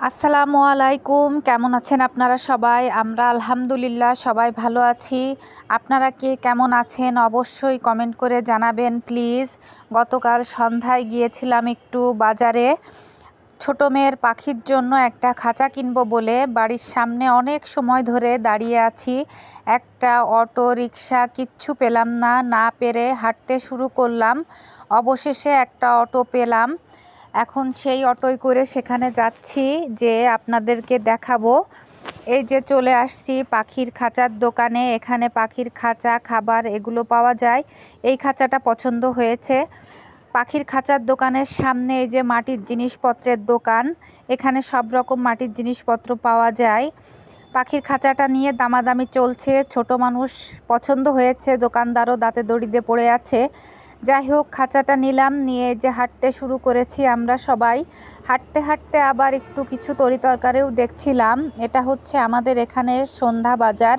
আসসালামু আলাইকুম। কেমন আছেন আপনারা সবাই? আমরা আলহামদুলিল্লাহ সবাই ভালো আছি। আপনারা কে কেমন আছেন অবশ্যই কমেন্ট করে জানাবেন, প্লিজ। গতকাল সন্ধ্যায় গিয়েছিলাম একটু বাজারে। ছোটো মেয়ের পাখির জন্য একটা খাঁচা কিনবো বলে বাড়ির সামনে অনেক সময় ধরে দাঁড়িয়ে আছি। একটা অটো রিক্সা কিচ্ছু পেলাম না না পেরে হাঁটতে শুরু করলাম। অবশেষে একটা অটো পেলাম। এখন সেই অটোয় করে সেখানে যাচ্ছি যে আপনাদেরকে দেখাবো। এই যে চলে আসছি পাখির খাঁচার দোকানে, এখানে পাখির খাঁচা, খাবার এগুলো পাওয়া যায়। এই খাঁচাটা পছন্দ হয়েছে। পাখির খাঁচার দোকানের সামনে এই যে মাটির জিনিসপত্রের দোকান, এখানে সব রকম মাটির জিনিসপত্র পাওয়া যায়। পাখির খাঁচাটা নিয়ে দামাদামি চলছে। ছোট মানুষ পছন্দ হয়েছে, দোকানদারও দাঁতে দড়িতে পড়ে আছে। যাই হোক খাঁচাটা নিলাম, নিয়ে যে হাঁটতে শুরু করেছি আমরা সবাই। হাঁটতে হাঁটতে আবার একটু কিছু তরি তরকারিও দেখছিলাম। এটা হচ্ছে আমাদের এখানে সন্ধ্যা বাজার।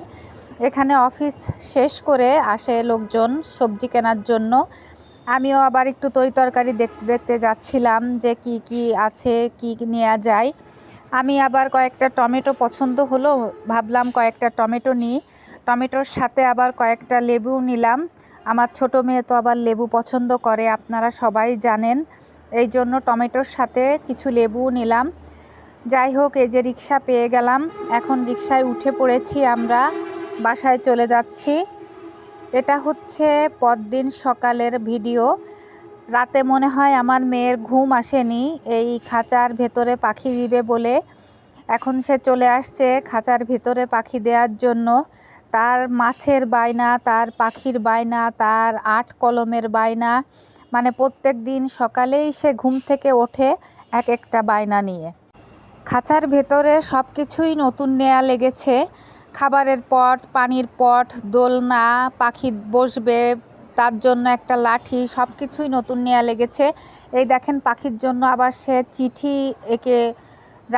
এখানে অফিস শেষ করে আসে লোকজন সবজি কেনার জন্য। আমিও আবার একটু তরি তরকারি দেখতে দেখতে যাচ্ছিলাম যে কি কি আছে, কি নেওয়া যায়। আমি আবার কয়েকটা টমেটো পছন্দ হলো, ভাবলাম কয়েকটা টমেটো নিই। টমেটোর সাথে আবার কয়েকটা লেবু নিলাম। আমার ছোট মেয়ে তো আবার লেবু পছন্দ করে, আপনারা সবাই জানেন। এই জন্য টমেটোর সাথে কিছু লেবু নিলাম। যাই হোক, এই যে রিক্সা পেয়ে গেলাম। এখন রিক্সায় উঠে পড়েছি আমরা, বাসায় চলে যাচ্ছি। এটা হচ্ছে পরদিন সকালের ভিডিও। রাতে মনে হয় আমার মেয়ের ঘুম আসেনি, এই খাঁচার ভেতরে পাখি দিবে বলে। এখন সে চলে আসছে খাঁচার ভেতরে পাখি দেওয়ার জন্য। তার মাছের বায়না, তার পাখির বায়না, তার আট কলমের বায়না মানে প্রত্যেক দিন সকালেই সে ঘুম থেকে ওঠে এক একটা বায়না নিয়ে। খাঁচার ভেতরে সব কিছুই নতুন নেয়া লেগেছে। খাবারের পট, পানির পট, দোলনা, পাখি বসবে, তার জন্য একটা লাঠি সব কিছুই নতুন নেয়া লেগেছে। এই দেখেন, পাখির জন্য আবার সে চিঠি একে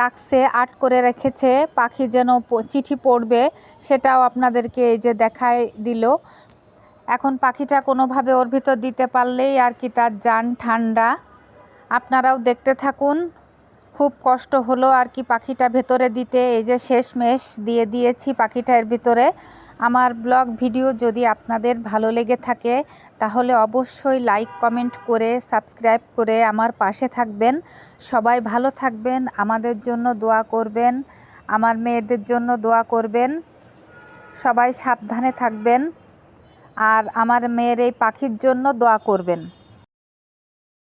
রাখছে আর্ট করে রেখেছে। পাখি যেন চিঠি পড়বে সেটাও আপনাদেরকে এই যে দেখায় দিল। এখন পাখিটা কোনোভাবে ওর ভিতর দিতে পারলেই আর কি তার যান ঠান্ডা। আপনারাও দেখতে থাকুন, খুব কষ্ট হলো আর কি পাখিটা ভেতরে দিতে। এই যে শেষমেশ দিয়ে দিয়েছি পাখিটার ভিতরে। আমার ব্লগ ভিডিও যদি আপনাদের ভালো লেগে থাকে, তাহলে অবশ্যই লাইক, কমেন্ট করে, সাবস্ক্রাইব করে আমার পাশে থাকবেন। সবাই ভালো থাকবেন, আমাদের জন্য দোয়া করবেন, আমার মেয়েদের জন্য দোয়া করবেন। সবাই সাবধানে থাকবেন, আর আমার মেয়ের এই পাখির জন্য দোয়া করবেন।